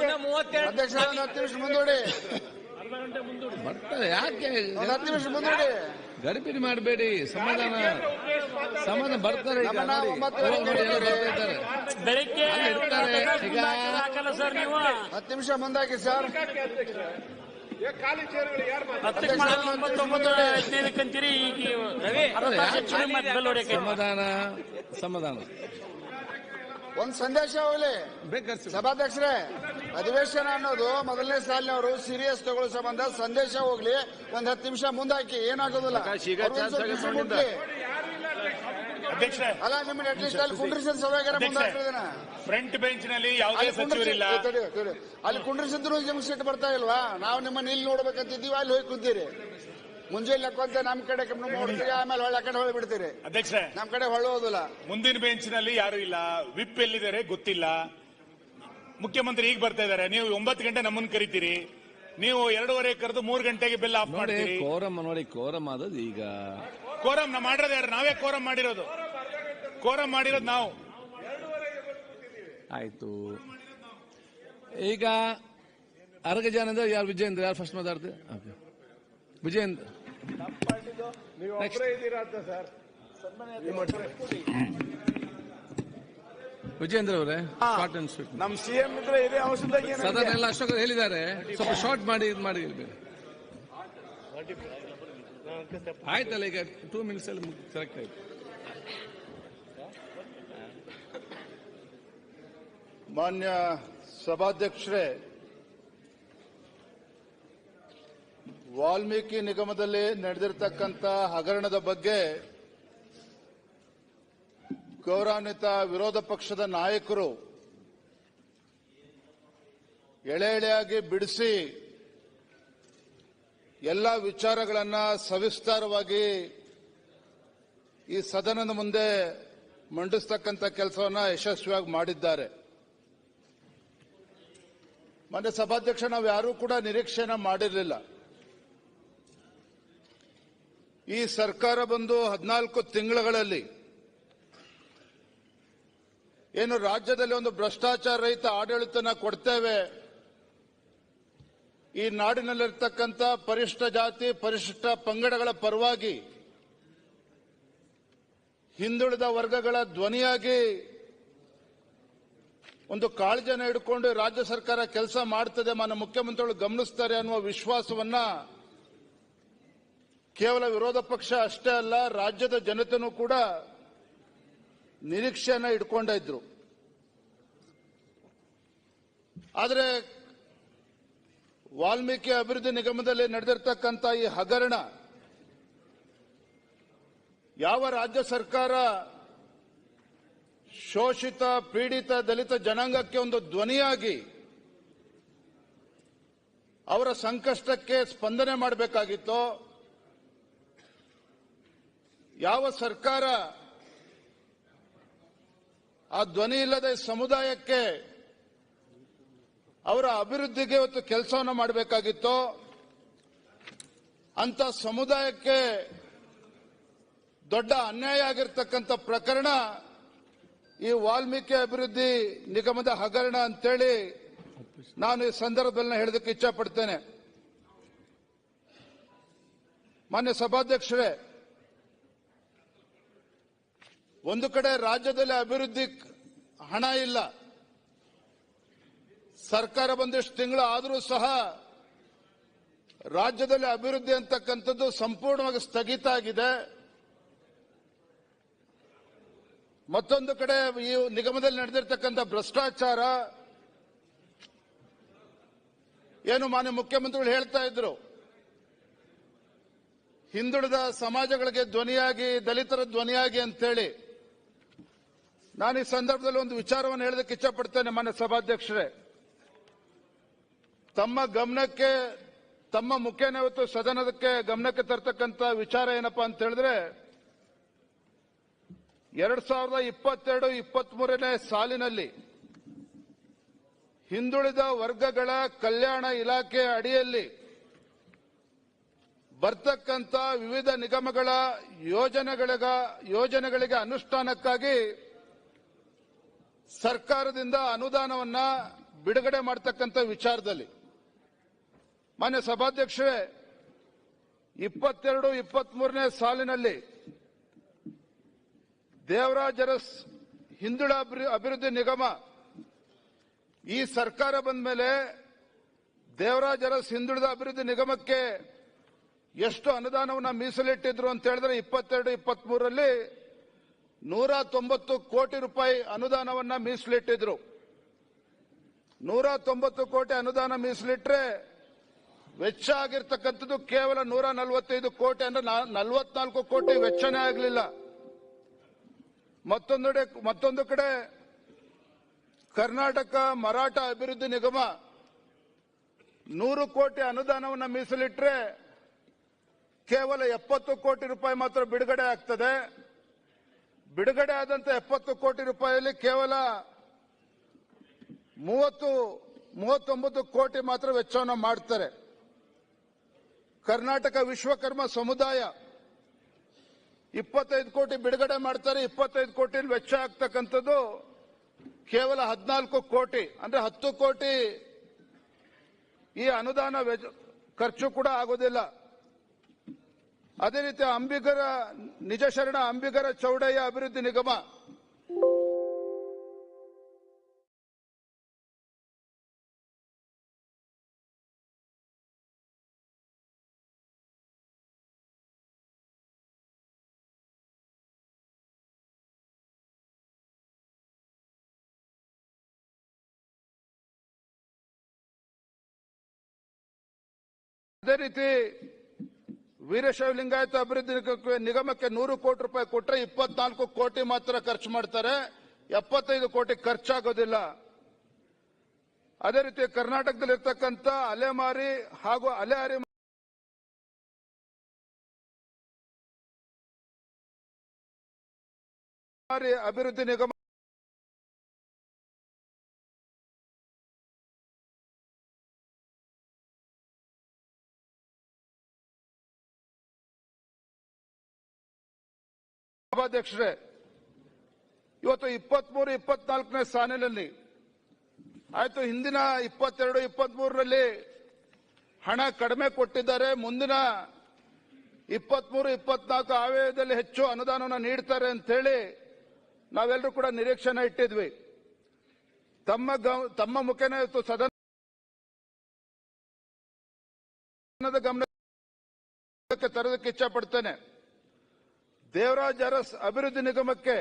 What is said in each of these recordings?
ಅಧ್ಯಕ್ಷ ಒಂದು ಹತ್ತು ನಿಮಿಷ ಮುಂದೂಡಿ. ಬರ್ತಾರೆ ಯಾಕೆ? ಒಂದು ಹತ್ತು ನಿಮಿಷ ಮುಂದೂಡಿ. ಮಾಡಬೇಡಿ ಸಮಾಧಾನ ಸಮಾಧಾನ ಬರ್ತಾರೆ ಈಗ ನಮ್ಮನ್ನ ನೋಡಿ. ಒಂಬತ್ತುವರೆಗೆ ನೋಡಿ, ಎಲ್ಲ ಕರೀರಿ. ಬೆಳಿಗ್ಗೆ ಅಲ್ಲಿ ಇರ್ತಾರೆ. ಈಗ. ಹಾಕಲ್ಲ ಸರ್ ನೀವು? ಹತ್ತು ನಿಮಿಷ ಮುಂದಾಕಿ ಸರ್. ಹತ್ತಕ್ಕೆ ಮಾಡೋದು ಒಂಬತ್ತೊಂಬತ್ತು ಹದಿನೈದಕ್ಕೆ ಅಂತೀರಿ ಈಗ ಅರ್ಧ ತಾಸು ಹೆಚ್ಚು ಮತ್ತೆ ಬೆಲ್ ಹೊಡ್ಯಕ್ಕೆ ಸಮಾಧಾನ ಸಮಾಧಾನ. ಒಂದ್ ಸಂದೇಶ ಹೋಗ್ಲಿ. ಬೇಕಾದ್ರೆ ಸಭಾಧ್ಯಕ್ಷರೇ ಅಧಿವೇಶನ ಅನ್ನೋದು ಮೊದಲನೇ ಸಾಲಿನವರು ಸೀರಿಯಸ್ ತಗೊಳ್ಳೋ ಸಂಬಂಧ ಸಂದೇಶ ಹೋಗ್ಲಿ ಒಂದ್ ಹತ್ತು ನಿಮಿಷ ಮುಂದಾಕಿ ಏನಾಗೋದಿಲ್ಲ. ಅಲ್ಲ ನಿಮ್ಮನ್ನ ಅಟ್ಲೀಸ್ಟ್ ಅಲ್ಲಿ ಕುಂಡ್ರಿಸಿದ ಸಭೆಗಾರ ಮುಂದಾಕ್ತಿದ್ದೇನೆ ಫ್ರಂಟ್ ಬೆಂಚ್ನಲ್ಲಿ ಯಾವುದೇ ಅಲ್ಲಿ ಸಚಿವರಿಲ್ಲ. ಅಲ್ಲಿ ಕುಂಡ್ರಿಸಿದ್ರು ನಿಮ್ಗೆ ಸೀಟ್ ಬರ್ತಾ ಇಲ್ವಾ? ನಾವು ನಿಮ್ಮನ್ನ ಇಲ್ಲಿ ನೋಡ್ಬೇಕಂತಿದ್ದೀವಿ ಅಲ್ಲಿ ಹೋಗಿ ಕುಂತೀರಿ. ಮುಂಜಾನೆ ಲೆಕ್ಕಂತ ನಮ್ ಕಡೆ ಕಮ್ಮಿ ನೋಡ್ತೀರಿ ಆಮೇಲೆ ಹೊಳ್ಳೆ ಕಡೆ ಹೊಳ್ಳಿ ಬಿಡ್ತೀರಿ ಅಧ್ಯಕ್ಷ ನಮ್ ಕಡೆ ಹೊಳ್ಳೋದಿಲ್ಲ ಮುಂದಿನ ಬೆಂಚ್ನಲ್ಲಿ ಯಾರು ಇಲ್ಲ. ವಿಪ್ ಎಲ್ಲಿದ್ದಾರೆ ಗೊತ್ತಿಲ್ಲ. ಮುಖ್ಯಮಂತ್ರಿ ಈಗ ಬರ್ತಾ ಇದ್ದಾರೆ. ನೀವು ಒಂಬತ್ತು ಗಂಟೆ ನಮ್ಮನ್ನ ಕರಿತೀರಿ. ನೀವು ಎರಡೂವರೆ ಕರೆದು ಮೂರು ಗಂಟೆಗೆ ಬೆಲ್ ಆಫ್ ನೋಡಿ ಮಾಡ್ತೀರಿ. ಕೋರಮ್ ನೋಡಿ ಕೋರಮ್ ಆದದ್ದು ಈಗ. ಕೋರಂ ನಾ ಮಾಡಿರೋದು ಯಾರು? ನಾವೇ ಕೋರಂ ಮಾಡಿರೋದು. ಕೋರಂ ಮಾಡಿರೋದು ನಾವು. ಆಯ್ತು. ಈಗ ಅರ್ಗ ಜನ ಯಾರು ವಿಜಯೇಂದ್ರ ಯಾರು ಫಸ್ಟ್ ಮಾತಾಡ್ತೀವಿ ಅಂತ ಸರ್. ವಿಜೇಂದ್ರ ಅವರೇ ಶಾರ್ಟ್ ಅಂಡ್ ಸ್ವೀಟ್ ನಮ್ ಸಿಎಂ ಇದ್ರೆ ಇದೇ ಅವಶ್ಯಕತೆ ಸದನ ಎಲ್ಲ ಅಶೋಕ್ ಹೇಳಿದ್ದಾರೆ. ಸ್ವಲ್ಪ ಶಾರ್ಟ್ ಮಾಡಿ ಇದು ಮಾಡಿ. ಆಯ್ತಲ್ಲ ಈಗ ಟೂ ಮಿನಿಟ್ಸ್ ಅಲ್ಲಿ ಕರೆಕ್ಟ್ ಆಯ್ತು. ಮಾನ್ಯ ಸಭಾಧ್ಯಕ್ಷರೇ ವಾಲ್ಮೀಕಿ ನಿಗಮದಲ್ಲಿ ನಡೆದಿರ್ತಕ್ಕಂಥ ಹಗರಣದ ಬಗ್ಗೆ ಗೌರವಾನ್ವಿತ ವಿರೋಧ ಪಕ್ಷದ ನಾಯಕರು ಎಳೆ ಎಳೆಯಾಗಿ ಬಿಡಿಸಿ ಎಲ್ಲ ವಿಚಾರಗಳನ್ನ ಸವಿಸ್ತಾರವಾಗಿ ಈ ಸದನದ ಮುಂದೆ ಮಂಡಿಸ್ತಕ್ಕಂಥ ಕೆಲಸವನ್ನ ಯಶಸ್ವಿಯಾಗಿ ಮಾಡಿದ್ದಾರೆ. ಮೊನ್ನೆ ಸಭಾಧ್ಯಕ್ಷ, ನಾವು ಯಾರೂ ಕೂಡ ನಿರೀಕ್ಷೆನ ಮಾಡಿರಲಿಲ್ಲ. ಈ ಸರ್ಕಾರ ಬಂದು ಹದಿನಾಲ್ಕು ತಿಂಗಳುಗಳಲ್ಲಿ ಏನು ರಾಜ್ಯದಲ್ಲಿ ಒಂದು ಭ್ರಷ್ಟಾಚಾರ ರಹಿತ ಆಡಳಿತನ ಕೊಡ್ತೇವೆ? ಈ ನಾಡಿನಲ್ಲಿರ್ತಕ್ಕಂಥ ಪರಿಶಿಷ್ಟ ಜಾತಿ ಪರಿಶಿಷ್ಟ ಪಂಗಡಗಳ ಪರವಾಗಿ ಹಿಂದುಳಿದ ವರ್ಗಗಳ ಧ್ವನಿಯಾಗಿ ಒಂದು ಕಾಳಜಿಯನ್ನು ಹಿಡ್ಕೊಂಡು ರಾಜ್ಯ ಸರ್ಕಾರ ಕೆಲಸ ಮಾಡ್ತದೆ ಮನ ಮುಖ್ಯಮಂತ್ರಿಗಳು ಗಮನಿಸ್ತಾರೆ ಅನ್ನುವ ವಿಶ್ವಾಸವನ್ನ ಕೇವಲ ವಿರೋಧ ಪಕ್ಷ ಅಷ್ಟೇ ಅಲ್ಲ, ರಾಜ್ಯದ ಜನತೆನೂ ಕೂಡ ನಿರೀಕ್ಷೆಯನ್ನ ಇಟ್ಕೊಂಡಿದ್ರು ಆದರೆ ವಾಲ್ಮೀಕಿ ಅಭಿವೃದ್ಧಿ ನಿಗಮದಲ್ಲಿ ನಡೆದಿರ್ತಕ್ಕಂಥ ಈ ಹಗರಣ ಯಾವ ರಾಜ್ಯ ಸರ್ಕಾರ ಶೋಷಿತ, ಪೀಡಿತ ದಲಿತ ಜನಾಂಗಕ್ಕೆ ಒಂದು ಧ್ವನಿಯಾಗಿ ಅವರ ಸಂಕಷ್ಟಕ್ಕೆ ಸ್ಪಂದನೆ ಮಾಡಬೇಕಾಗಿತ್ತೋ, ಯಾವ ಸರ್ಕಾರ ಆ ಧ್ವನಿ ಇಲ್ಲದ ಸಮುದಾಯಕ್ಕೆ ಅವರ ಅಭಿವೃದ್ಧಿಗೆ ಇವತ್ತು ಕೆಲಸವನ್ನು ಮಾಡಬೇಕಾಗಿತ್ತು. ಅಂತ ಸಮುದಾಯಕ್ಕೆ ದೊಡ್ಡ ಅನ್ಯಾಯ ಆಗಿರ್ತಕ್ಕಂಥ ಪ್ರಕರಣ ಈ ವಾಲ್ಮೀಕಿ ಅಭಿವೃದ್ಧಿ ನಿಗಮದ ಹಗರಣ ಅಂತೇಳಿ ನಾನು ಈ ಸಂದರ್ಭದಲ್ಲಿ ಹೇಳೋದಕ್ಕೆ ಇಚ್ಛಪಡ್ತೇನೆ. ಮಾನ್ಯ ಸಭಾಧ್ಯಕ್ಷರೇ ಒಂದು ಕಡೆ ರಾಜ್ಯದಲ್ಲಿ ಅಭಿವೃದ್ಧಿ ಹಣ ಇಲ್ಲ. ಸರ್ಕಾರ ಬಂದಿಷ್ಟು ತಿಂಗಳು ಆದರೂ ಸಹ ರಾಜ್ಯದಲ್ಲಿ ಅಭಿವೃದ್ಧಿ ಅಂತಕ್ಕಂಥದ್ದು ಸಂಪೂರ್ಣವಾಗಿ ಸ್ಥಗಿತ ಆಗಿದೆ. ಮತ್ತೊಂದು ಕಡೆ ಈ ನಿಗಮದಲ್ಲಿ ನಡೆದಿರ್ತಕ್ಕಂಥ ಭ್ರಷ್ಟಾಚಾರ, ಏನು ಮಾನ್ಯ ಮುಖ್ಯಮಂತ್ರಿಗಳು ಹೇಳ್ತಾ ಇದ್ರು. ಹಿಂದುಳಿದ ಸಮಾಜಗಳಿಗೆ ಧ್ವನಿಯಾಗಿ, ದಲಿತರ ಧ್ವನಿಯಾಗಿ ಅಂತೇಳಿ ನಾನು ಈ ಸಂದರ್ಭದಲ್ಲಿ ಒಂದು ವಿಚಾರವನ್ನು ಹೇಳೋದಕ್ಕೆ ಇಚ್ಛಪಡ್ತೇನೆ ಮಾನ್ಯ ಸಭಾಧ್ಯಕ್ಷರೇ. ತಮ್ಮ ಗಮನಕ್ಕೆ, ತಮ್ಮ ಮುಖೇನ ಇವತ್ತು ಸದನದಕ್ಕೆ ಗಮನಕ್ಕೆ ತರ್ತಕ್ಕಂಥ ವಿಚಾರ ಏನಪ್ಪಾ ಅಂತ ಹೇಳಿದ್ರೆ, ಎರಡ್ ಸಾವಿರದ ಇಪ್ಪತ್ತೆರಡು ಇಪ್ಪತ್ತ್ ಮೂರನೇ ಸಾಲಿನಲ್ಲಿ ಹಿಂದುಳಿದ ವರ್ಗಗಳ ಕಲ್ಯಾಣ ಇಲಾಖೆ ಅಡಿಯಲ್ಲಿ ಬರ್ತಕ್ಕಂಥ ವಿವಿಧ ನಿಗಮಗಳ ಯೋಜನೆಗಳಿಗ ಯೋಜನೆಗಳಿಗೆ ಅನುಷ್ಠಾನಕ್ಕಾಗಿ ಸರ್ಕಾರದಿಂದ ಅನುದಾನವನ್ನ ಬಿಡುಗಡೆ ಮಾಡ್ತಕ್ಕಂಥ ವಿಚಾರದಲ್ಲಿ ಮಾನ್ಯ ಸಭಾಧ್ಯಕ್ಷರೇ, ಇಪ್ಪತ್ತೆರಡು, ಇಪ್ಪತ್ಮೂರನೇ ಸಾಲಿನಲ್ಲಿ ದೇವರಾಜರಸ್ ಹಿಂದುಳ ಅಭಿವೃದ್ಧಿ ನಿಗಮ ಈ ಸರ್ಕಾರ ಬಂದ ಮೇಲೆ ದೇವರಾಜರಸ್ ಹಿಂದುಳಿದ ಅಭಿವೃದ್ಧಿ ನಿಗಮಕ್ಕೆ ಎಷ್ಟು ಅನುದಾನವನ್ನು ಮೀಸಲಿಟ್ಟಿದ್ರು ಅಂತ ಹೇಳಿದ್ರೆ ಇಪ್ಪತ್ತೆರಡು, ಇಪ್ಪತ್ಮೂರರಲ್ಲಿ ನೂರ ತೊಂಬತ್ತು ಕೋಟಿ ರೂಪಾಯಿ ಅನುದಾನವನ್ನ ಮೀಸಲಿಟ್ಟಿದ್ರು. ನೂರ ತೊಂಬತ್ತು ಕೋಟಿ ಅನುದಾನ ಮೀಸಲಿಟ್ರೆ ವೆಚ್ಚ ಆಗಿರ್ತಕ್ಕಂಥದ್ದು ಕೇವಲ ನೂರ ನಲವತ್ತೈದು ಕೋಟಿ ಅಂದ್ರೆ ನಲವತ್ನಾಲ್ಕು ಕೋಟಿ ವೆಚ್ಚನೇ ಆಗಲಿಲ್ಲ. ಮತ್ತೊಂದೆಡೆ ಮತ್ತೊಂದು ಕಡೆ ಕರ್ನಾಟಕ ಮರಾಠ ಅಭಿವೃದ್ಧಿ ನಿಗಮ ನೂರು ಕೋಟಿ ಅನುದಾನವನ್ನು ಮೀಸಲಿಟ್ಟರೆ ಕೇವಲ ಎಪ್ಪತ್ತು ಕೋಟಿ ರೂಪಾಯಿ ಮಾತ್ರ ಬಿಡುಗಡೆ ಆಗ್ತದೆ. ಬಿಡುಗಡೆ ಆದಂತ ಎಪ್ಪತ್ತು ಕೋಟಿ ರೂಪಾಯಿಯಲ್ಲಿ ಕೇವಲ ಮೂವತ್ತು, ಮೂವತ್ತೊಂಬತ್ತು ಕೋಟಿ ಮಾತ್ರ ವೆಚ್ಚವನ್ನು ಮಾಡ್ತಾರೆ. ಕರ್ನಾಟಕ ವಿಶ್ವಕರ್ಮ ಸಮುದಾಯ ಇಪ್ಪತ್ತೈದು ಕೋಟಿ ಬಿಡುಗಡೆ ಮಾಡ್ತಾರೆ, ಇಪ್ಪತ್ತೈದು ಕೋಟಿ ವೆಚ್ಚ ಆಗ್ತಕ್ಕಂಥದ್ದು ಕೇವಲ ಹದಿನಾಲ್ಕು ಕೋಟಿ. ಅಂದ್ರೆ ಹತ್ತು ಕೋಟಿ ಈ ಅನುದಾನ ಖರ್ಚು ಕೂಡ ಆಗೋದಿಲ್ಲ. ಅದೇ ರೀತಿ ಅಂಬಿಗರ ನಿಜ ಶರಣ ಅಂಬಿಗರ ಚೌಡಯ್ಯ ಅಭಿವೃದ್ಧಿ ನಿಗಮ. ಅದೇ ರೀತಿ ವೀರಶೈವ ಲಿಂಗಾಯತ ಅಭಿವೃದ್ಧಿ ನಿಗಮಕ್ಕೆ- ನೂರು ಕೋಟಿ ರೂಪಾಯಿ ಕೊಟ್ಟರೆ ಇಪ್ಪತ್ನಾಲ್ಕು ಕೋಟಿ ಮಾತ್ರ ಖರ್ಚು ಮಾಡ್ತಾರೆ. ಎಪ್ಪತ್ತೈದು ಕೋಟಿ ಖರ್ಚಾಗೋದಿಲ್ಲ. ಅದೇ ರೀತಿ ಕರ್ನಾಟಕದಲ್ಲಿ ಇರ್ತಕ್ಕಂಥ ಅಲೆಮಾರಿ ಹಾಗೂ ಅಲೆಹಾರಿ ಅಭಿವೃದ್ಧಿ ನಿಗಮ ಸಭಾಧ್ಯಕ್ಷರೇ ಇವತ್ತು ಇಪ್ಪತ್ಮೂರು, ಇಪ್ಪತ್ನಾಲ್ಕನೇ ಸಾಲಿನಲ್ಲಿ, ಆಯ್ತು ಹಿಂದಿನ ಇಪ್ಪತ್ತೆರಡು, ಇಪ್ಪತ್ಮೂರರಲ್ಲಿ ಹಣ ಕಡಿಮೆ ಕೊಟ್ಟಿದ್ದಾರೆ. ಮುಂದಿನ ಇಪ್ಪತ್ಮೂರು, ಇಪ್ಪತ್ನಾಲ್ಕು ಆಯವ್ಯಯದಲ್ಲಿ ಹೆಚ್ಚು ಅನುದಾನವನ್ನು ನೀಡ್ತಾರೆ ಅಂತ ಹೇಳಿ ನಾವೆಲ್ಲರೂ ಕೂಡ ನಿರೀಕ್ಷೆನ ಇಟ್ಟಿದ್ವಿ. ತಮ್ಮ ತಮ್ಮ ಮುಖೇನ ಇವತ್ತು ಸದನದ ಗಮನಕ್ಕೆ ತರೋದಕ್ಕೆ ಇಚ್ಛೆ ಪಡ್ತೇನೆ. ದೇವರಾಜ್ ಅರಸ್ ಅಭಿವೃದ್ಧಿ ನಿಗಮಕ್ಕೆ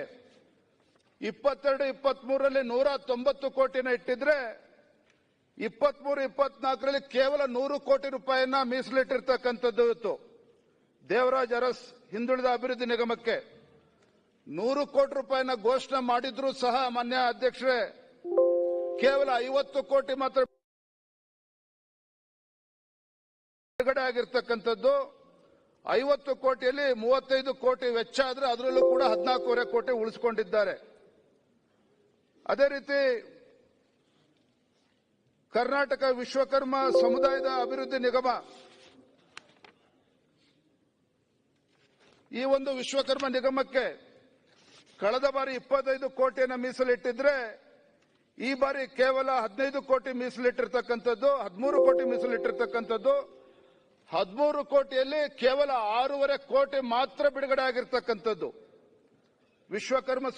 ಇಪ್ಪತ್ತೆರಡು, ಇಪ್ಪತ್ಮೂರರಲ್ಲಿ ನೂರ ತೊಂಬತ್ತು ಕೋಟಿನ ಇಟ್ಟಿದ್ರೆ, ಇಪ್ಪತ್ಮೂರು, ಇಪ್ಪತ್ನಾಲ್ಕರಲ್ಲಿ ಕೇವಲ ನೂರು ಕೋಟಿ ರೂಪಾಯಿನ ಮೀಸಲಿಟ್ಟಿರ್ತಕ್ಕಂಥದ್ದು ಇತ್ತು ದೇವರಾಜ್ ಅರಸ್ ಹಿಂದುಳಿದ ಅಭಿವೃದ್ಧಿ ನಿಗಮಕ್ಕೆ ನೂರು ಕೋಟಿ ರೂಪಾಯಿನ ಘೋಷಣೆ ಮಾಡಿದ್ರು ಸಹ ಮಾನ್ಯ ಅಧ್ಯಕ್ಷರೇ, ಕೇವಲ ಐವತ್ತು ಕೋಟಿ ಮಾತ್ರ ಬಿಡುಗಡೆ ಆಗಿರ್ತಕ್ಕಂಥದ್ದು. ಐವತ್ತು ಕೋಟಿಯಲ್ಲಿ ಮೂವತ್ತೈದು ಕೋಟಿ ವೆಚ್ಚ ಆದ್ರೆ ಅದರಲ್ಲೂ ಕೂಡ ಹದಿನಾಲ್ಕೂವರೆ ಕೋಟಿ ಉಳಿಸಿಕೊಂಡಿದ್ದಾರೆ. ಅದೇ ರೀತಿ ಕರ್ನಾಟಕ ವಿಶ್ವಕರ್ಮ ಸಮುದಾಯದ ಅಭಿವೃದ್ಧಿ ನಿಗಮ, ಈ ಒಂದು ವಿಶ್ವಕರ್ಮ ನಿಗಮಕ್ಕೆ ಕಳೆದ ಬಾರಿ ಇಪ್ಪತ್ತೈದು ಕೋಟಿಯನ್ನು ಮೀಸಲಿಟ್ಟಿದ್ರೆ, ಈ ಬಾರಿ ಕೇವಲ ಹದಿನೈದು ಕೋಟಿ ಮೀಸಲಿಟ್ಟಿರ್ತಕ್ಕಂಥದ್ದು, ಹದಿಮೂರು ಕೋಟಿ ಮೀಸಲಿಟ್ಟಿರ್ತಕ್ಕಂಥದ್ದು ಹದಿಮೂರು ಕೋಟಿಯಲ್ಲಿ ಕೇವಲ ಆರೂವರೆ ಕೋಟಿ ಮಾತ್ರ ಬಿಡುಗಡೆ ಆಗಿರ್ತಕ್ಕಂಥದ್ದು. ವಿಶ್ವಕರ್ಮ